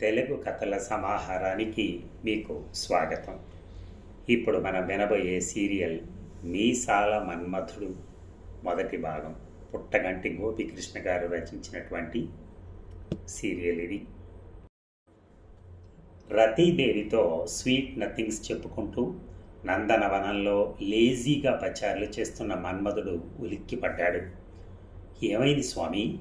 తెలుగు కథల సమాహారానికి మీకు స్వాగతం. ఇప్పుడు మనం వినబోయే సీరియల్ మీసాల మన్మథుడు మొదటి భాగం. పుట్టగంటి గోపికృష్ణ గారు రచించినటువంటి సీరియల్ ఇది. రతీదేవితో స్వీట్ నథింగ్స్ చెప్పుకుంటూ నందనవనంలో లేజీగా పచారులు చేస్తున్న మన్మధుడు ఉలిక్కిపడ్డాడు. ఏమైంది స్వామి?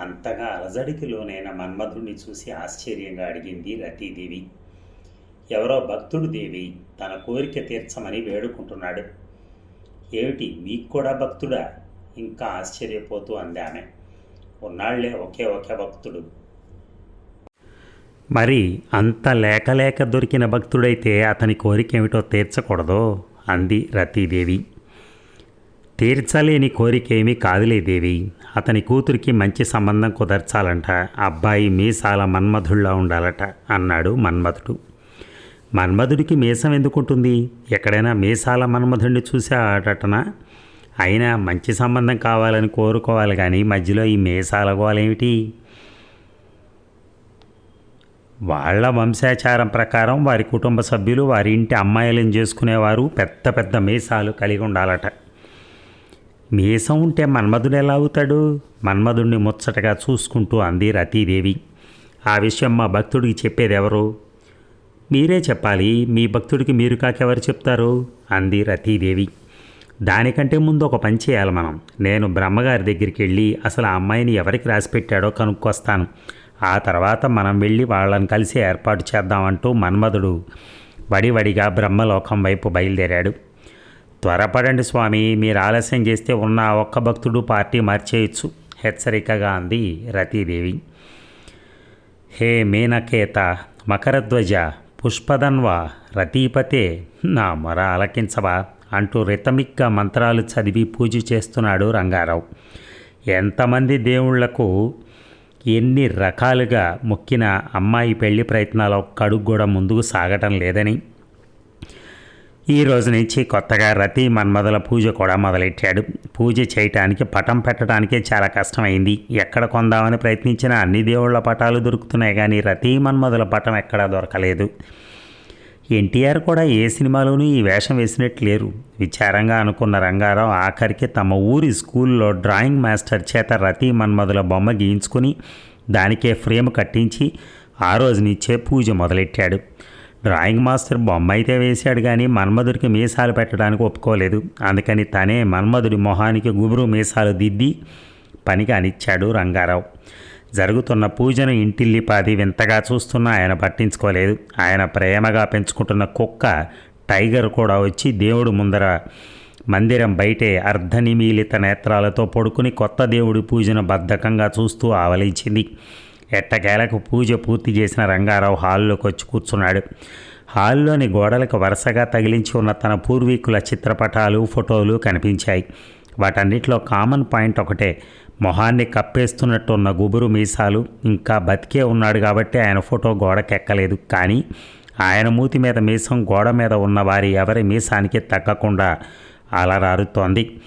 అంతగా అలజడికి లోనైన మన్మధుడిని చూసి ఆశ్చర్యంగా అడిగింది రతీదేవి. ఎవరో భక్తుడు దేవి తన కోరిక తీర్చమని వేడుకుంటున్నాడు. ఏమిటి మీకు కూడా భక్తుడా? ఇంకా ఆశ్చర్యపోతూ అంది ఆమె. ఉన్నాళ్ళే ఒకే ఒకే భక్తుడు. మరి అంత లేక లేక దొరికిన భక్తుడైతే అతని కోరిక ఏమిటో తీర్చకూడదో అంది రతీదేవి. తీర్చలేని కోరిక ఏమీ కాదులే దేవి. అతని కూతురికి మంచి సంబంధం కుదర్చాలంట. అబ్బాయి మీసాల మన్మధుల్లా ఉండాలట అన్నాడు మన్మధుడు. మన్మధుడికి మీసం ఎందుకుంటుంది? ఎక్కడైనా మీసాల మన్మధుడిని చూసే అయినా మంచి సంబంధం కావాలని కోరుకోవాలి కానీ మధ్యలో ఈ మీసాల గోలేమిటి? వాళ్ళ వంశాచారం ప్రకారం వారి కుటుంబ సభ్యులు వారి ఇంటి అమ్మాయిలను చేసుకునేవారు పెద్ద పెద్ద మీసాలు కలిగి ఉండాలట. మీసం ఉంటే మన్మధుడు ఎలా అవుతాడు? మన్మధుణ్ణి ముచ్చటగా చూసుకుంటూ అంది రతీదేవి. ఆ విషయం మా భక్తుడికి చెప్పేది ఎవరు మీరే చెప్పాలి మీ భక్తుడికి మీరు కాకెవరు చెప్తారు? అంది రతీదేవి. దానికంటే ముందు ఒక పని చేయాలి మనం. నేను బ్రహ్మగారి దగ్గరికి వెళ్ళి అసలు ఆ అమ్మాయిని ఎవరికి రాసిపెట్టాడో కనుక్కొస్తాను. ఆ తర్వాత మనం వెళ్ళి వాళ్ళని కలిసి ఏర్పాటు చేద్దామంటూ మన్మధుడు వడివడిగా బ్రహ్మలోకం వైపు బయలుదేరాడు. త్వరపడండి స్వామి మీరు ఆలస్యం చేస్తే ఉన్న ఒక్క భక్తుడు పార్టీ మార్చేయచ్చు. హెచ్చరికగా అంది రతీదేవి. హే మీనకేత మకరధ్వజ పుష్పధన్వ రతీపతే నా మొర ఆలకించవా? అంటూ రితమిక్గా మంత్రాలు చదివి పూజ చేస్తున్నాడు రంగారావు. ఎంతమంది దేవుళ్ళకు ఎన్ని రకాలుగా మొక్కిన అమ్మాయి పెళ్ళి ప్రయత్నాలు కడుగు కూడా ముందుకు సాగటం లేదని ఈ రోజు నుంచి కొత్తగా రతి మన్మధుల పూజ కూడా మొదలెట్టాడు. పూజ చేయటానికి పటం పెట్టడానికే చాలా కష్టమైంది. ఎక్కడ కొందామని ప్రయత్నించినా అన్ని దేవుళ్ళ పటాలు దొరుకుతున్నాయి కానీ రతి మన్మధుల పటం ఎక్కడా దొరకలేదు. ఎన్టీఆర్ కూడా ఏ సినిమాలోనూ ఈ వేషం వేసినట్టు లేరు. విచారంగా అనుకున్న రంగారావు ఆఖరికి తమ ఊరి స్కూల్లో డ్రాయింగ్ మాస్టర్ చేత రతి మన్మధుల బొమ్మ గీయించుకుని దానికే ఫ్రేమ్ కట్టించి ఆ రోజు నుంచే పూజ మొదలెట్టాడు. డ్రాయింగ్ మాస్టర్ బొమ్మ అయితే వేశాడు కానీ మన్మధుడికి మీసాలు పెట్టడానికి ఒప్పుకోలేదు. అందుకని తనే మన్మధుడి మొహానికి గుబురు మీసాలు దిద్ది పనికి అనిచ్చాడు రంగారావు. జరుగుతున్న పూజను ఇంటిల్లిపాది వింతగా చూస్తున్నా ఆయన పట్టించుకోలేదు. ఆయన ప్రేమగా పెంచుకుంటున్న కుక్క టైగర్ కూడా వచ్చి దేవుడు ముందర మందిరం బయటే అర్ధనిమీలిత నేత్రాలతో పడుకుని కొత్త దేవుడి పూజను బద్ధకంగా చూస్తూ ఆవలించింది. ఎట్టకేలకు పూజ పూర్తి చేసిన రంగారావు హాల్లోకి వచ్చి కూర్చున్నాడు. హాల్లోని గోడలకు వరుసగా తగిలించి ఉన్న తన పూర్వీకుల చిత్రపటాలు ఫోటోలు కనిపించాయి. వాటన్నిటిలో కామన్ పాయింట్ ఒకటే మొహాన్ని కప్పేస్తున్నట్టున్న గుబురు మీసాలు. ఇంకా బతికే ఉన్నాడు కాబట్టి ఆయన ఫోటో గోడకెక్కలేదు. కానీ ఆయన మూతి మీద మీసం గోడ మీద ఉన్న వారి ఎవరి మీసానికి తగ్గకుండా అలరారుతోంది.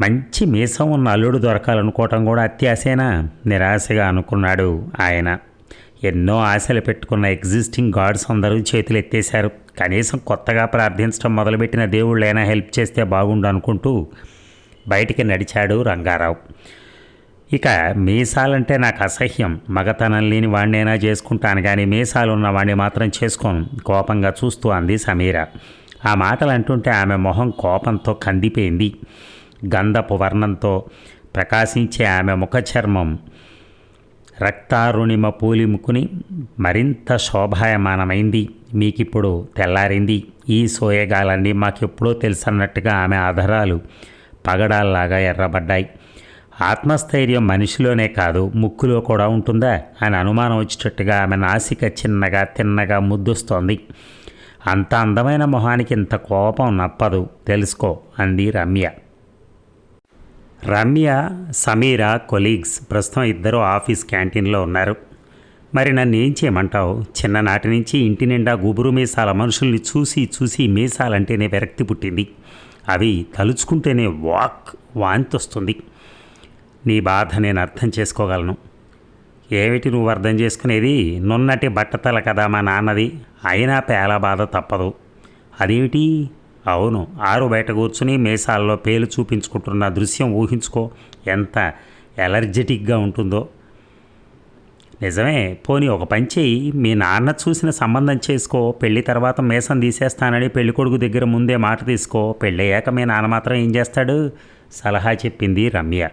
మంచి మీసం ఉన్న అల్లుడు దొరకాలనుకోవటం కూడా అత్యాశేనా? నిరాశగా అనుకున్నాడు ఆయన. ఎన్నో ఆశలు పెట్టుకున్న ఎగ్జిస్టింగ్ గాడ్స్ అందరూ చేతులు ఎత్తేశారు కనీసం కొత్తగా ప్రార్థించడం మొదలుపెట్టిన దేవుళ్ళైనా హెల్ప్ చేస్తే బాగుండు అనుకుంటూ బయటికి నడిచాడు రంగారావు. ఇక మీసాలంటే నాకు అసహ్యం. మగతనం లేని వాడినైనా చేసుకుంటాను కానీ మీసాలు ఉన్న వాణ్ణి మాత్రం చేసుకోను. కోపంగా చూస్తూ అంది సమీర. ఆ మాటలు అంటుంటే ఆమె మొహం కోపంతో కందిపోయింది. గంధపు వర్ణంతో ప్రకాశించే ఆమె ముఖ చర్మం రక్తారుణిమ పూలిముకుని మరింత శోభాయమానమైంది. మీకిప్పుడు తెల్లారింది. ఈ సోయగాలన్నీ మాకెప్పుడో తెలుసన్నట్టుగా ఆమె ఆధారాలు పగడాల్లాగా ఎర్రబడ్డాయి. ఆత్మస్థైర్యం మనిషిలోనే కాదు ముక్కులో కూడా ఉంటుందా అని అనుమానం వచ్చేటట్టుగా ఆమె నాసిక చిన్నగా తిన్నగా ముద్దుస్తోంది. అంత అందమైన మొహానికి ఇంత కోపం నప్పదు తెలుసుకో అంది రమ్య. రమ్య సమీర కొలీగ్స్ ప్రస్తుతం ఇద్దరు ఆఫీస్ క్యాంటీన్లో ఉన్నారు. మరి నన్ను ఏం చేయమంటావు? చిన్ననాటి నుంచి ఇంటి నిండా గుబురు మీసాల మనుషుల్ని చూసి చూసి మీసాలంటేనే విరక్తి పుట్టింది. అవి తలుచుకుంటేనే వాక్ వాంతి వస్తుంది నీ బాధ నేను అర్థం చేసుకోగలను. ఏమిటి నువ్వు అర్థం చేసుకునేది? నున్నటి బట్టతల కదా మా నాన్నది. అయినా పేల బాధ తప్పదు. అదేమిటి? అవును. ఆరు బయట కూర్చుని మేసాల్లో పేలు చూపించుకుంటున్న దృశ్యం ఊహించుకో. ఎంత ఎలర్జెటిక్గా ఉంటుందో. నిజమే పోనీ ఒక పని చేయి మీ నాన్న చూసిన సంబంధం చేసుకో. పెళ్ళి తర్వాత మేసం తీసేస్తానని పెళ్ళి కొడుకు దగ్గర ముందే మాట తీసుకో. పెళ్ళయ్యాక మీ నాన్న మాత్రం ఏం చేస్తాడు? సలహా చెప్పింది రమ్య.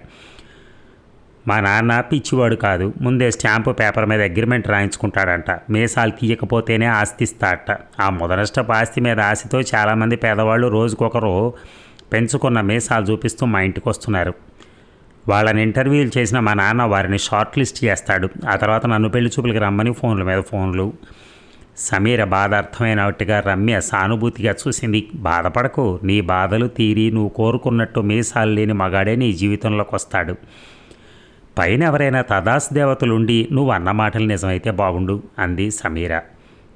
మా నాన్న పిచ్చివాడు కాదు. ముందే స్టాంపు పేపర్ మీద అగ్రిమెంట్ రాయించుకుంటాడంట. మీసాలు తీయకపోతేనే ఆస్తి ఇస్తాడట ఆ మొదనష్టపు ఆస్తి మీద ఆశతో చాలామంది పేదవాళ్ళు రోజుకొకరు పెంచుకున్న మీసాలు చూపిస్తూ మా ఇంటికి వస్తున్నారు వాళ్ళని ఇంటర్వ్యూలు చేసిన మా నాన్న వారిని షార్ట్ లిస్ట్ చేస్తాడు. ఆ తర్వాత నన్ను పెళ్ళి చూపులకి రమ్మని ఫోన్ల మీద ఫోన్లు. సమీర బాధ అర్థమైనట్టుగా రమ్య సానుభూతిగా చూసింది. బాధపడకు. నీ బాధలు తీరి నువ్వు కోరుకున్నట్టు మీసాలు లేని మగాడే నీ జీవితంలోకి వస్తాడు పైన ఎవరైనా తదాస్ దేవతలుండి నువ్వు అన్న మాటలు నిజమైతే బాగుండు అంది సమీర.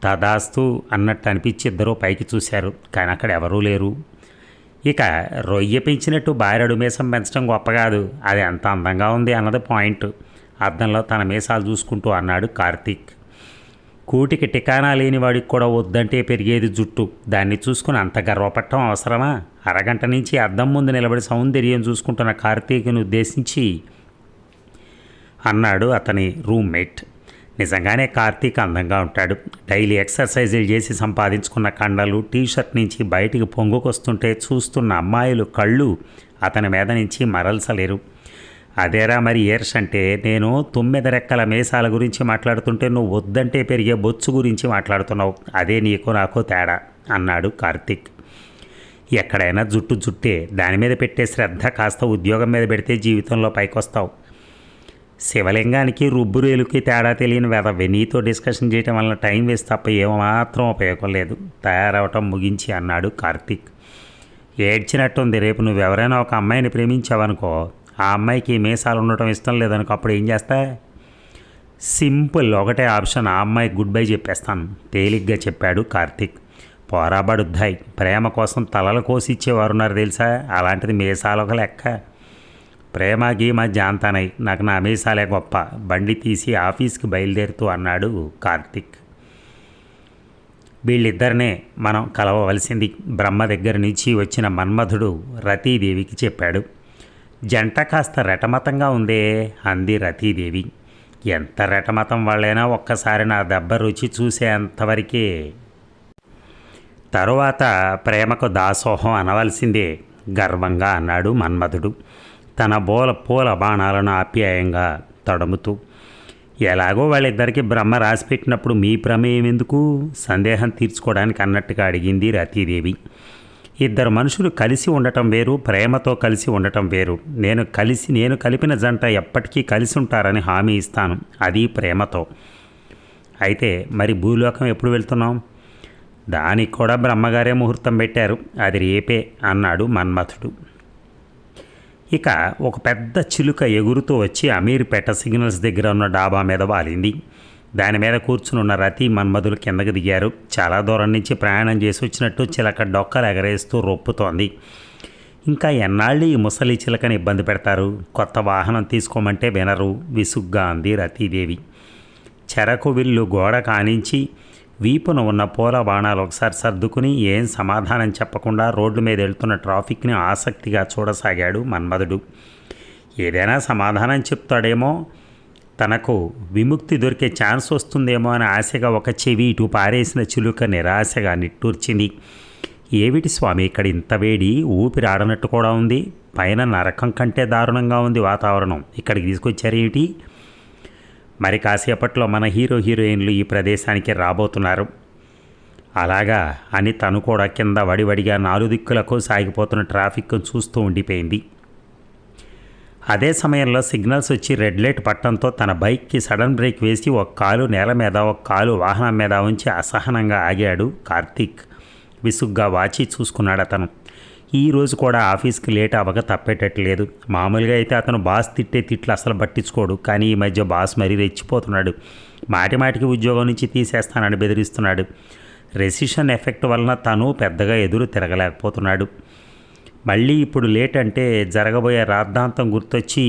తదాస్తు అన్నట్టు అనిపించి ఇద్దరూ పైకి చూశారు కానీ అక్కడ ఎవరూ లేరు. ఇక రొయ్య పెంచినట్టు బారెడు మీసం పెంచడం గొప్ప కాదు అది ఎంత అందంగా ఉంది అన్నది పాయింట్. అద్దంలో తన మీసాలు చూసుకుంటూ అన్నాడు కార్తీక్. కూటికి టికానా లేని వాడికి కూడా వద్దంటే పెరిగేది జుట్టు. దాన్ని చూసుకుని అంత గర్వపడటం అవసరమా? అరగంట నుంచి అద్దం ముందు నిలబడి సౌందర్యం చూసుకుంటున్న కార్తీక్ను ఉద్దేశించి అన్నాడు అతని రూమ్మేట్. నిజంగానే కార్తీక్ అందంగా ఉంటాడు. డైలీ ఎక్సర్సైజులు చేసి సంపాదించుకున్న కండలు టీషర్ట్ నుంచి బయటికి పొంగుకొస్తుంటే చూస్తున్న అమ్మాయిలు కళ్ళు అతని మీద నుంచి మరల్సలేరు అదేరా మరి ఇయర్స్ అంటే నేను తొమ్మిది రెక్కల మేసాల గురించి మాట్లాడుతుంటే నువ్వు వద్దంటే పెరిగే బొచ్చు గురించి మాట్లాడుతున్నావు. అదే నీకు నాకు తేడా అన్నాడు కార్తీక్. ఎక్కడైనా జుట్టు జుట్టే దాని మీద పెట్టే శ్రద్ధ కాస్త ఉద్యోగం మీద పెడితే జీవితంలో పైకొస్తావు. శివలింగానికి రుబ్బురేలుకి తేడా తెలియని వెధవే నీతో డిస్కషన్ చేయటం వలన టైం వేస్ట్ తప్ప ఏమాత్రం ఉపయోగం లేదు. తయారవటం ముగించి అన్నాడు కార్తీక్. ఏడ్చినట్టుంది రేపు నువ్వెవరైనా ఒక అమ్మాయిని ప్రేమించావనుకో ఆ అమ్మాయికి మీసాలు ఉండటం ఇష్టం లేదనుకో అప్పుడు ఏం చేస్తా? సింపుల్ ఒకటే ఆప్షన్ ఆ అమ్మాయికి గుడ్ బై చెప్పేస్తాను తేలిగ్గా చెప్పాడు కార్తీక్. పోరాబడుద్దాయి ప్రేమ కోసం తలలు కోసి ఇచ్చేవారున్నారు తెలుసా? అలాంటిది మీసాలు ఒక లెక్క. ప్రేమ గీమ జాంతనై. నాకు నా మీసాలే గొప్ప. బండి తీసి ఆఫీస్కి బయలుదేరుతూ అన్నాడు కార్తిక్. వీళ్ళిద్దరినే మనం కలవవలసింది బ్రహ్మ దగ్గర నుంచి వచ్చిన మన్మధుడు రతీదేవికి చెప్పాడు. జంట కాస్త రెటమతంగా ఉందే అంది రతీదేవి. ఎంత రెటమతం వాళ్ళైనా ఒక్కసారి నా దెబ్బ రుచి చూసేంతవరకే. తరువాత ప్రేమకు దాసోహం అనవలసిందే గర్వంగా అన్నాడు మన్మధుడు. తన బోల పూల బాణాలను ఆప్యాయంగా తడుముతూ ఎలాగో వాళ్ళిద్దరికీ బ్రహ్మ రాసిపెట్టినప్పుడు మీ ప్రమేయం ఎందుకు? సందేహం తీర్చుకోవడానికి అన్నట్టుగా అడిగింది రతీదేవి. ఇద్దరు మనుషులు కలిసి ఉండటం వేరు ప్రేమతో కలిసి ఉండటం వేరు. నేను కలిసి నేను కలిపిన జంట ఎప్పటికీ కలిసి ఉంటారని హామీ ఇస్తాను అది ప్రేమతో. అయితే మరి భూలోకం ఎప్పుడు వెళ్తున్నాం? దానికి కూడా బ్రహ్మగారే ముహూర్తం పెట్టారు అది రేపే అన్నాడు మన్మథుడు. ఇక ఒక పెద్ద చిలుక ఎగురుతూ వచ్చి అమీర్పేట సిగ్నల్స్ దగ్గర ఉన్న డాబా మీద వాలింది. దాని మీద కూర్చునున్న రతి మన్మధులు కిందకు దిగారు. చాలా దూరం నుంచి ప్రయాణం చేసి వచ్చినట్టు చిలక డొక్కలు ఎగరేస్తూ రొప్పుతోంది. ఇంకా ఎన్నాళ్ళు ఈ ముసలి చిలకని ఇబ్బంది పెడతారు? కొత్త వాహనం తీసుకోమంటే వినరు. విసుగ్గా అంది రతీదేవి. చెరకు విల్లు గోడ కానించి వీపున ఉన్న పూల బాణాలు ఒకసారి సర్దుకుని ఏం సమాధానం చెప్పకుండా రోడ్డు మీద వెళ్తున్న ట్రాఫిక్ని ఆసక్తిగా చూడసాగాడు మన్మధుడు. ఏదైనా సమాధానం చెప్తాడేమో? తనకు విముక్తి దొరికే ఛాన్స్ వస్తుందేమో అని ఆశగా ఒక చెవి ఇటు పారేసిన చిలుక నిరాశగా నిట్టూర్చింది. ఏమిటి స్వామి ఇక్కడ ఇంత వేడి? ఊపిరి ఆడనట్టు కూడా ఉంది. పైన నరకం కంటే దారుణంగా ఉంది వాతావరణం. ఇక్కడికి తీసుకొచ్చారేమిటి? మరి కాసేపట్లో మన హీరో హీరోయిన్లు ఈ ప్రదేశానికి రాబోతున్నారు. అలాగా అని తను కూడా కింద వడివడిగా నాలుగు దిక్కులకు సాగిపోతున్న ట్రాఫిక్ చూస్తూ ఉండిపోయింది. అదే సమయంలో సిగ్నల్స్ వచ్చి రెడ్ లైట్ పట్టడంతో తన బైక్కి సడన్ బ్రేక్ వేసి ఒక కాలు నేల మీద ఒక కాలు వాహనం మీద ఉంచి అసహనంగా ఆగాడు కార్తీక్. విసుగ్గా వాచి చూసుకున్నాడు అతను ఈరోజు కూడా ఆఫీస్కి లేట్ అవ్వక తప్పేటట్లేదు. మామూలుగా అయితే అతను బాస్ తిట్టే తిట్లు అసలు పట్టించుకోడు. కానీ ఈ మధ్య బాస్ మరీ రెచ్చిపోతున్నాడు. మాటి మాటికి ఉద్యోగం నుంచి తీసేస్తానని బెదిరిస్తున్నాడు. రెసిషన్ ఎఫెక్ట్ వలన తను పెద్దగా ఎదురు తిరగలేకపోతున్నాడు. మళ్ళీ ఇప్పుడు లేట్ అంటే జరగబోయే రాద్ధాంతం గుర్తొచ్చి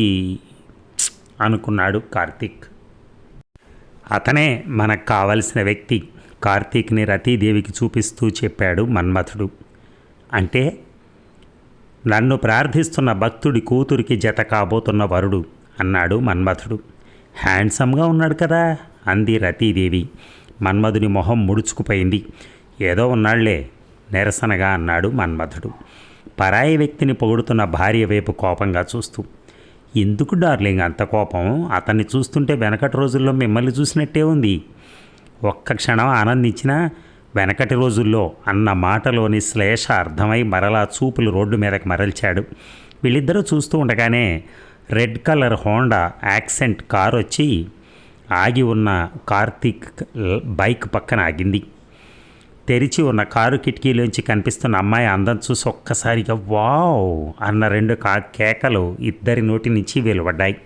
అనుకున్నాడు కార్తీక్. అతనే మనకు కావలసిన వ్యక్తి. కార్తీక్ని రతీదేవికి చూపిస్తూ చెప్పాడు మన్మథుడు. అంటే నన్ను ప్రార్థిస్తున్న భక్తుడి కూతురికి జత కాబోతున్న వరుడు అన్నాడు మన్మథుడు హ్యాండ్సమ్గా ఉన్నాడు కదా అంది రతీదేవి. మన్మధుని మొహం ముడుచుకుపోయింది. ఏదో ఉన్నాళ్ళే నిరసనగా అన్నాడు మన్మథుడు పరాయి వ్యక్తిని పొగుడుతున్న భార్య వైపు కోపంగా చూస్తూ ఎందుకు డార్లింగ్ అంత కోపం? అతన్ని చూస్తుంటే వెనకటి రోజుల్లో మిమ్మల్ని చూసినట్టే ఉంది. ఒక్క క్షణం ఆనందించినా వెనకటి రోజుల్లో అన్న మాటలోని శ్లేష అర్థమై మరలా చూపులు రోడ్డు మీదకి మరల్చాడు. వీళ్ళిద్దరూ చూస్తూ ఉండగానే red colour Honda Accent car వచ్చి ఆగి ఉన్న కార్తీక్ బైక్ పక్కన ఆగింది. తెరిచి ఉన్న కారు కిటికీలోంచి కనిపిస్తున్న అమ్మాయి అందం చూసి ఒక్కసారిగా వావ్ అన్న రెండు కా కేకలు ఇద్దరి నోటి నుంచి వెలువడ్డాయి.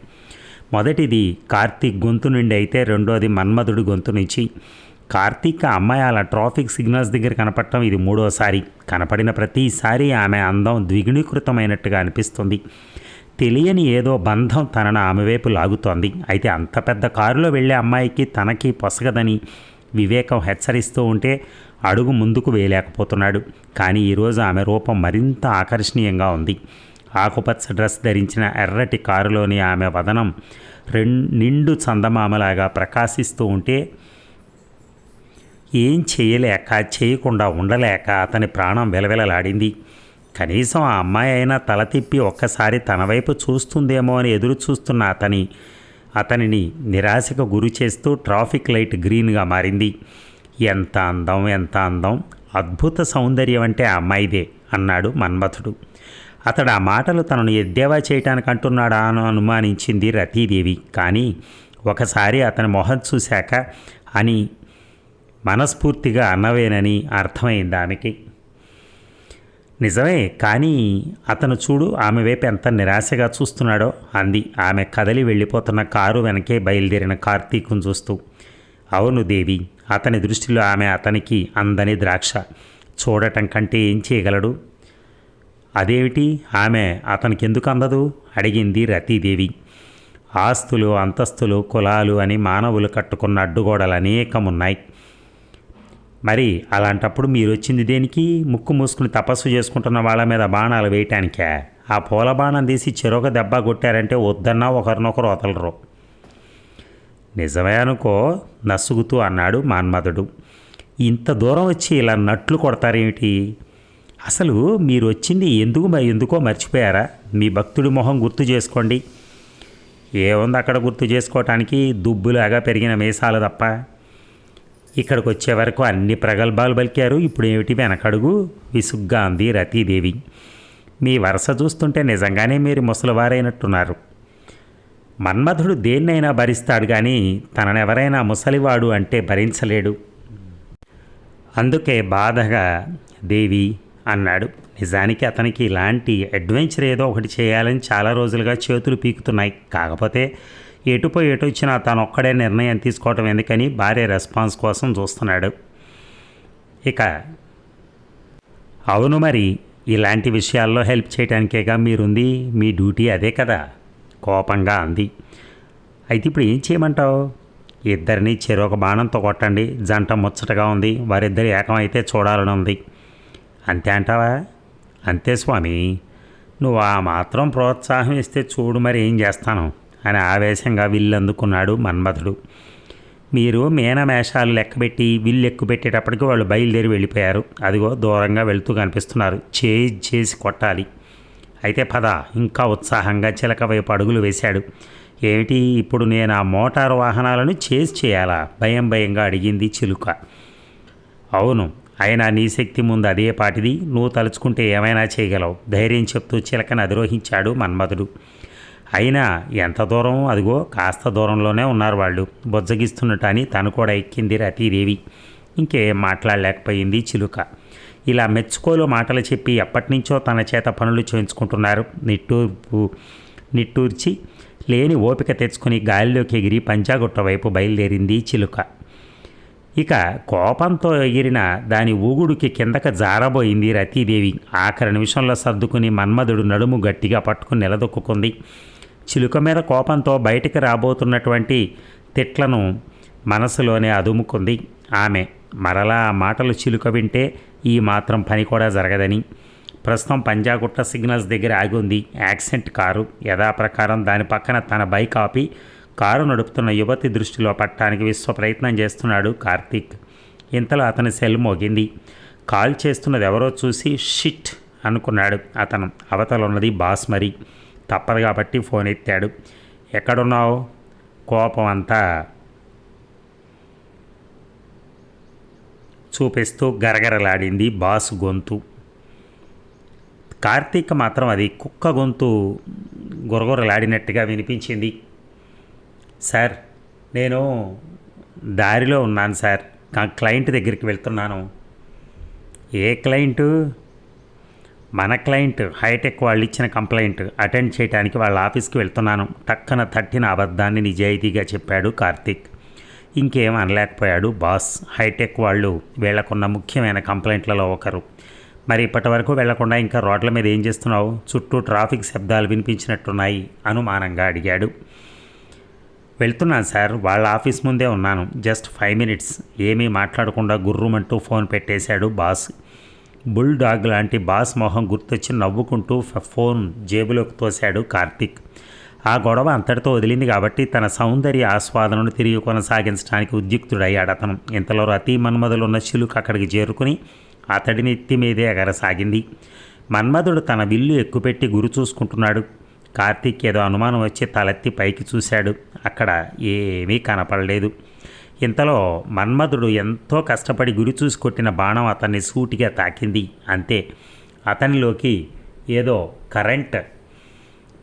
మొదటిది కార్తీక్ గొంతు నుండి అయితే రెండోది మన్మధుడి గొంతు నుంచి. కార్తీక్ అమ్మాయి అలా ట్రాఫిక్ సిగ్నల్స్ దగ్గర కనపడటం ఇది మూడోసారి. కనపడిన ప్రతిసారి ఆమె అందం ద్విగుణీకృతమైనట్టుగా అనిపిస్తుంది. తెలియని ఏదో బంధం తనను ఆమె వైపు లాగుతోంది. అయితే అంత పెద్ద కారులో వెళ్ళే అమ్మాయికి తనకి పొసగదని వివేకం హెచ్చరిస్తూ ఉంటే అడుగు ముందుకు వేయలేకపోతున్నాడు. కానీ ఈరోజు ఆమె రూపం మరింత ఆకర్షణీయంగా ఉంది. ఆకుపచ్చ డ్రెస్ ధరించిన ఎర్రటి కారులోని ఆమె వదనం రెండు నిండు చందమామలాగా ప్రకాశిస్తూ ఉంటే ఏం చేయలేక చేయకుండా ఉండలేక అతని ప్రాణం వెలవెలలాడింది. కనీసం ఆ అమ్మాయి అయినా తల తిప్పి ఒక్కసారి తన వైపు చూస్తుందేమో అని ఎదురు చూస్తున్న అతని అతనిని నిరాశకు గురి చేస్తూ ట్రాఫిక్ లైట్ గ్రీన్గా మారింది. ఎంత అందం ఎంత అందం అద్భుత సౌందర్యం అంటే ఆ అమ్మాయిదే అన్నాడు మన్మథుడు. అతడు ఆ మాటలు తనను ఎద్దేవా చేయటానికి అంటున్నాడా అని అనుమానించింది రతీదేవి. కానీ ఒకసారి అతని మొహం చూశాక అని మనస్ఫూర్తిగా అన్నవేనని అర్థమైంది ఆమెకి. నిజమే కానీ అతను చూడు ఆమె వైపు ఎంత నిరాశగా చూస్తున్నాడో అంది. ఆమె కదలి వెళ్ళిపోతున్న కారు వెనకే బయలుదేరిన కార్తీకును చూస్తూ అవును దేవి అతని దృష్టిలో ఆమె అతనికి అందని ద్రాక్ష. చూడటం కంటే ఏం చేయగలడు? అదేమిటి ఆమె అతనికి ఎందుకు అందదు? అడిగింది రతీదేవి. ఆస్తులు అంతస్తులు కులాలు అని మానవులు కట్టుకున్న అడ్డుగోడలు అనేకమున్నాయి మరి అలాంటప్పుడు మీరు వచ్చింది దేనికి? ముక్కు మూసుకుని తపస్సు చేసుకుంటున్న వాళ్ళ మీద బాణాలు వేయటానికే? ఆ పూల బాణం తీసి చెరొక దెబ్బ కొట్టారంటే వద్దన్నా ఒకరినొకరు వదలరు. నిజమే అనుకో నసుగుతూ అన్నాడు మాన్మధుడు. ఇంత దూరం వచ్చి ఇలా నట్లు కొడతారేమిటి? అసలు మీరు వచ్చింది ఎందుకు ఎందుకో మర్చిపోయారా? మీ భక్తుడి మొహం గుర్తు చేసుకోండి. ఏముంది అక్కడ గుర్తు చేసుకోవటానికి దుబ్బులాగా పెరిగిన మీసాలు తప్ప. ఇక్కడికి వచ్చే వరకు అన్ని ప్రగల్భాలు పలికారు. ఇప్పుడు ఏమిటి వెనకడుగు? విసుగ్గా అంది రతీదేవి. మీ వరుస చూస్తుంటే నిజంగానే మీరు ముసలివారైనట్టున్నారు. మన్మధుడు దేన్నైనా భరిస్తాడు కానీ తననెవరైనా ముసలివాడు అంటే భరించలేడు. అందుకే బాధగా దేవి అన్నాడు. నిజానికి అతనికి ఇలాంటి అడ్వెంచర్ ఏదో ఒకటి చేయాలని చాలా రోజులుగా చేతులు పీకుతున్నాయి. కాకపోతే ఎటుపో ఎటు వచ్చినా తను ఒక్కడే నిర్ణయం తీసుకోవటం ఎందుకని భార్య రెస్పాన్స్ కోసం చూస్తున్నాడు. ఇక అవును మరి ఇలాంటి విషయాల్లో హెల్ప్ చేయడానికేగా మీరుంది మీ డ్యూటీ అదే కదా? కోపంగా అంది. అయితే ఇప్పుడు ఏం చేయమంటావు? ఇద్దరిని చెరొక బాణంతో కొట్టండి జంట ముచ్చటగా ఉంది వారిద్దరు ఏకమైతే చూడాలని ఉంది. అంతే అంటావా? అంతే స్వామి. నువ్వు ఆ మాత్రం ప్రోత్సాహం ఇస్తే చూడు మరి ఏం చేస్తాను. అని ఆవేశంగా విల్లు అందుకున్నాడు మన్మథుడు మీరు మేనమేషాలు లెక్కబెట్టి విల్లు ఎక్కుపెట్టేటప్పటికి వాళ్ళు బయలుదేరి వెళ్ళిపోయారు. అదిగో దూరంగా వెళుతూ కనిపిస్తున్నారు. చేజ్ చేసి కొట్టాలి. అయితే పద. ఇంకా ఉత్సాహంగా చిలక వైపు అడుగులు వేశాడు. ఏమిటి? ఇప్పుడు నేను ఆ మోటారు వాహనాలను చేజ్ చేయాలా? భయం భయంగా అడిగింది చిలుక. అవును. అయినా నీ శక్తి ముందు అదే పాటిది. నువ్వు తలుచుకుంటే ఏమైనా చేయగలవు. ధైర్యం చెప్తూ చిలకను అధిరోహించాడు మన్మధుడు. అయినా ఎంత దూరం అదిగో కాస్త దూరంలోనే ఉన్నారు వాళ్ళు. బొజ్జగిస్తున్నట్టు తను కూడా ఎక్కింది రతీదేవి. ఇంకేం మాట్లాడలేకపోయింది చిలుక. ఇలా మెచ్చుకోలు మాటలు చెప్పి ఎప్పటినుంచో తన చేత పనులు చేయించుకుంటున్నారు. నిట్టూర్పు నిట్టూర్చి లేని ఓపిక తెచ్చుకుని గాలిలోకి ఎగిరి పంచాగుట్ట వైపు బయలుదేరింది చిలుక. ఇక కోపంతో ఎగిరిన దాని ఊగుడికి కిందక జారబోయింది రతీదేవి. ఆఖరి నిమిషంలో సర్దుకుని మన్మధుడు నడుము గట్టిగా పట్టుకుని నిలదొక్కుంది చిలుక మీద కోపంతో బయటికి రాబోతున్నటువంటి తిట్లను మనసులోనే అదుముకుంది. ఆమె మరలా ఆ మాటలు చిలుక వింటే ఈ మాత్రం పని కూడా జరగదని. ప్రస్తుతం పంజాగుట్ట సిగ్నల్స్ దగ్గర ఆగి ఉంది యాక్సెంట్ కారు యథాప్రకారం దాని పక్కన తన బైక్ ఆపి కారు నడుపుతున్న యువతి దృష్టిలో పట్టడానికి విశ్వ ప్రయత్నం చేస్తున్నాడు కార్తీక్. ఇంతలో అతని సెల్ మోగింది. కాల్ చేస్తున్నది ఎవరో చూసి షిట్ అనుకున్నాడు అతను. అవతల ఉన్నది బాస్ మరి తప్పదు కాబట్టి ఫోన్ ఎత్తాడు. ఎక్కడున్నావు? కోపం అంతా చూపిస్తూ గరగరలాడింది బాస్ గొంతు. కార్తీక్ మాత్రం అది కుక్క గొంతు గురగురలాడినట్టుగా వినిపించింది. సార్ నేను దారిలో ఉన్నాను సార్. నా క్లయింట్ దగ్గరికి వెళ్తున్నాను. ఏ క్లయింటు? మన క్లయింట్ హైటెక్ వాళ్ళు ఇచ్చిన కంప్లైంట్ అటెండ్ చేయడానికి వాళ్ళ ఆఫీస్కి వెళ్తున్నాను. టక్కన తట్టిన అబద్ధాన్ని నిజాయితీగా చెప్పాడు కార్తీక్. ఇంకేం అనలేకపోయాడు బాస్. హైటెక్ వాళ్ళు వీళ్ళకున్న ముఖ్యమైన కంప్లైంట్లలో ఒకరు. మరి ఇప్పటి వరకు వెళ్ళకుండా ఇంకా రోడ్ల మీద ఏం చేస్తున్నావు? చుట్టూ ట్రాఫిక్ శబ్దాలు వినిపించినట్టున్నాయి అనుమానంగా అడిగాడు. వెళ్తున్నాను సార్ వాళ్ళ ఆఫీస్ ముందే ఉన్నాను. Just five minutes. ఏమీ మాట్లాడకుండా గుర్రుమంటూ ఫోన్ పెట్టేశాడు బాస్. బుల్డాగ్ లాంటి బాస్ మొహం గుర్తొచ్చి నవ్వుకుంటూ ఫోన్ జేబులోకి తోశాడు కార్తీక్. ఆ గొడవ అంతటితో వదిలింది కాబట్టి తన సౌందర్య ఆస్వాదనను తిరిగి కొనసాగించడానికి ఉద్యుక్తుడయ్యాడు అతను. ఇంతలో రతి మన్మధులున్న చిలుక అక్కడికి చేరుకుని అతడిని ఎత్తి మీదే ఎగరసాగింది. మన్మధుడు తన విల్లు ఎక్కుపెట్టి గురి చూసుకుంటున్నాడు. కార్తీక్ ఏదో అనుమానం వచ్చి తలెత్తి పైకి చూశాడు. అక్కడ ఏమీ కనపడలేదు. ఇంతలో మన్మధుడు ఎంతో కష్టపడి గురి చూసి కొట్టిన బాణం అతన్ని సూటిగా తాకింది. అంతే. అతనిలోకి ఏదో కరెంట్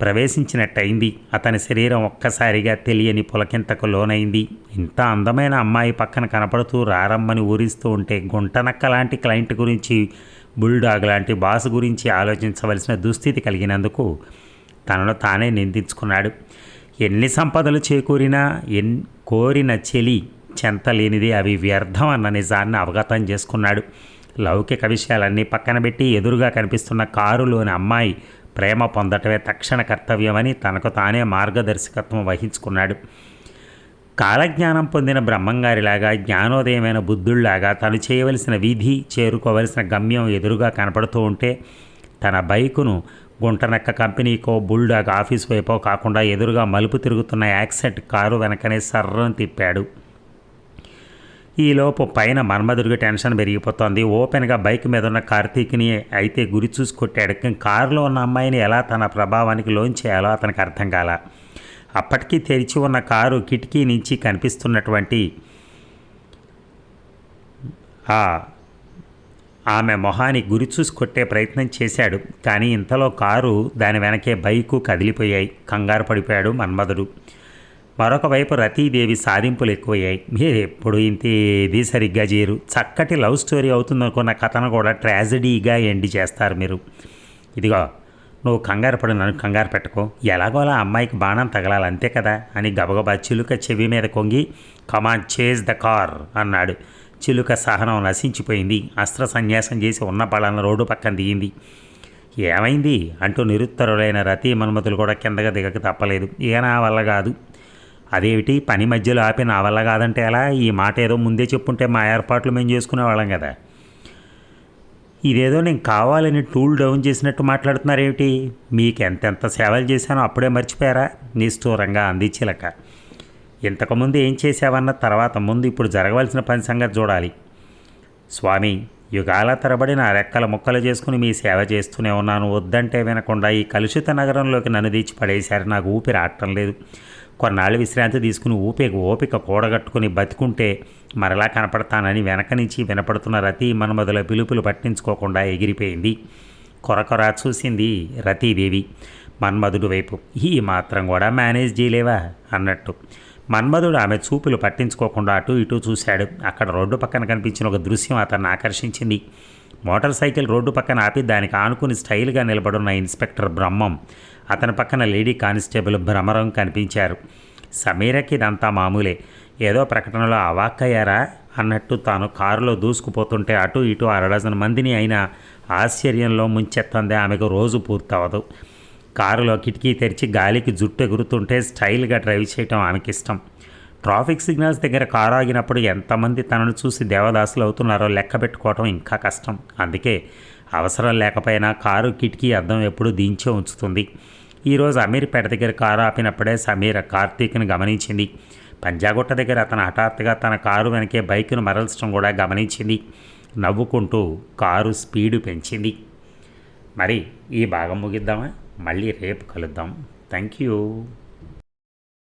ప్రవేశించినట్టయింది. అతని శరీరం ఒక్కసారిగా తెలియని పులకింతకు లోనైంది ఇంత అందమైన అమ్మాయి పక్కన కనపడుతూ రారమ్మని ఊరిస్తూ ఉంటే గుంటనక్క లాంటి క్లయింట్ గురించి బుల్డాగ్ లాంటి బాస్ గురించి ఆలోచించవలసిన దుస్థితి కలిగినందుకు తనను తానే నిందించుకున్నాడు. ఎన్ని సంపదలు చేకూరినా ఎన్ కోరిన చెలి చెంతలేనిది అవి వ్యర్థం అన్న నిజాన్ని అవగతం చేసుకున్నాడు. లౌకిక విషయాలన్నీ పక్కన పెట్టి ఎదురుగా కనిపిస్తున్న కారులోని అమ్మాయి ప్రేమ పొందటమే తక్షణ కర్తవ్యమని తనకు తానే మార్గదర్శకత్వం వహించుకున్నాడు. కాలజ్ఞానం పొందిన బ్రహ్మంగారిలాగా జ్ఞానోదయమైన బుద్ధుళ్ళాగా తను చేయవలసిన విధి చేరుకోవలసిన గమ్యం ఎదురుగా కనపడుతూ ఉంటే తన బైకును గుంటనక్క కంపెనీకో బుల్డాగ్ ఆఫీస్ వైపో కాకుండా ఎదురుగా మలుపు తిరుగుతున్న యాక్సెంట్ కారు వెనకనే సర్రను తిప్పాడు. ఈలోపు పైన మన్మధుడికి టెన్షన్ పెరిగిపోతోంది. ఓపెన్గా బైక్ మీద ఉన్న కార్తీక్ని అయితే గురి చూసి కొట్టాడు. కారులో ఉన్న అమ్మాయిని ఎలా తన ప్రభావానికి లోన్ చేయాలో అతనికి అర్థం కాల. అప్పటికీ తెరిచి ఉన్న కారు కిటికీ నుంచి కనిపిస్తున్నటువంటి ఆమె మొహాన్ని గురి చూసి కొట్టే ప్రయత్నం చేశాడు. కానీ ఇంతలో కారు దాని వెనకే బైకు కదిలిపోయాయి. కంగారు పడిపోయాడు మన్మధుడు. మరొక వైపు రతీదేవి సాధింపులు ఎక్కువయ్యాయి. మీరు ఎప్పుడు ఇంతేది సరిగ్గా చేయరు. చక్కటి లవ్ స్టోరీ అవుతుందనుకున్న కథను కూడా ట్రాజడీగా ఎండి చేస్తారు మీరు. ఇదిగో నువ్వు కంగారు పడు నన్ను కంగారు పెట్టుకో. ఎలాగోలా అమ్మాయికి బాణం తగలాలి అంతే కదా? అని గబగబా చిలుక చెవి మీద కొంగి come on chase the car అన్నాడు. చిలుక సహనం నశించిపోయింది. అస్త్ర సన్యాసం చేసి ఉన్న పళ్ళను రోడ్డు పక్కన దిగింది. ఏమైంది? అంటూ నిరుత్తరులైన రతి మన్మతులు కూడా కిందగా దిగక తప్పలేదు. ఇక నా వల్ల కాదు. అదేమిటి? పని మధ్యలో ఆపి నా వల్ల కాదంటే ఎలా? ఈ మాట ఏదో ముందే చెప్పుంటే మా ఏర్పాట్లు మేము చేసుకునేవాళ్ళం కదా. ఇదేదో నేను కావాలని టూల్ డౌన్ చేసినట్టు మాట్లాడుతున్నారేమిటి? మీకు ఎంతెంత సేవలు చేశానో అప్పుడే మర్చిపోయారా? నిష్ఠూరంగా అంది చిలక. ఇంతకుముందు ఏం చేసావన్న తర్వాత ముందు ఇప్పుడు జరగవలసిన పని సంగతి చూడాలి. స్వామి యుగాల తరబడి నా రెక్కల ముక్కలు చేసుకుని మీ సేవ చేస్తూనే ఉన్నాను. వద్దంటే వినకుండా ఈ కలుషిత నగరంలోకి నన్ను తీర్చి పడేశారు. నాకు ఊపిరి ఆడటం లేదు. కొన్నాళ్ళు విశ్రాంతి తీసుకుని ఊపిక ఓపిక కూడగట్టుకుని బతికుంటే మరలా కనపడతానని వెనక నుంచి వినపడుతున్న రతి మన్మధుల పిలుపులు పట్టించుకోకుండా ఎగిరిపోయింది. కొరకొర చూసింది రతీదేవి. మన్మధుడు వైపు ఈ మాత్రం కూడా మేనేజ్ చేయలేవా? అన్నట్టు. మన్మధుడు ఆమె చూపులు పట్టించుకోకుండా అటు ఇటు చూశాడు. అక్కడ రోడ్డు పక్కన కనిపించిన ఒక దృశ్యం అతన్ని ఆకర్షించింది. మోటార్ సైకిల్ రోడ్డు పక్కన ఆపి దానికి ఆనుకుని స్టైల్గా నిలబడున్న ఇన్స్పెక్టర్ బ్రహ్మం అతని పక్కన లేడీ కానిస్టేబుల్ భ్రమరం కనిపించారు. సమీరకి ఇదంతా మామూలే. ఏదో ప్రకటనలో అవాక్కయ్యారా అన్నట్టు తాను కారులో దూసుకుపోతుంటే అటు ఇటు అరడజన మందిని అయినా ఆశ్చర్యంలో ముంచెత్తందే ఆమెకు రోజు పూర్తవదు. కారులో కిటికీ తెరిచి గాలికి జుట్టు ఎగురుతుంటే స్టైల్గా డ్రైవ్ చేయటం ఆమెకి ఇష్టం ట్రాఫిక్ సిగ్నల్స్ దగ్గర కారు ఆగినప్పుడు ఎంతమంది తనను చూసి దేవదాసులు అవుతున్నారో లెక్క పెట్టుకోవడం ఇంకా కష్టం. అందుకే అవసరం లేకపోయినా కారు కిటికీ అద్దం ఎప్పుడూ దించే ఉంచుతుంది. ఈరోజు అమీర్పేట దగ్గర కారు ఆపినప్పుడే సమీర కార్తీక్ని గమనించింది. పంజాగుట్ట దగ్గర అతను హఠాత్తుగా తన కారు వెనకే బైక్ను మరల్చడం కూడా గమనించింది. నవ్వుకుంటూ కారు స్పీడు పెంచింది. మరి ఈ భాగం ముగిద్దామా? మళ్ళీ రేపు కలుద్దాం. Thank you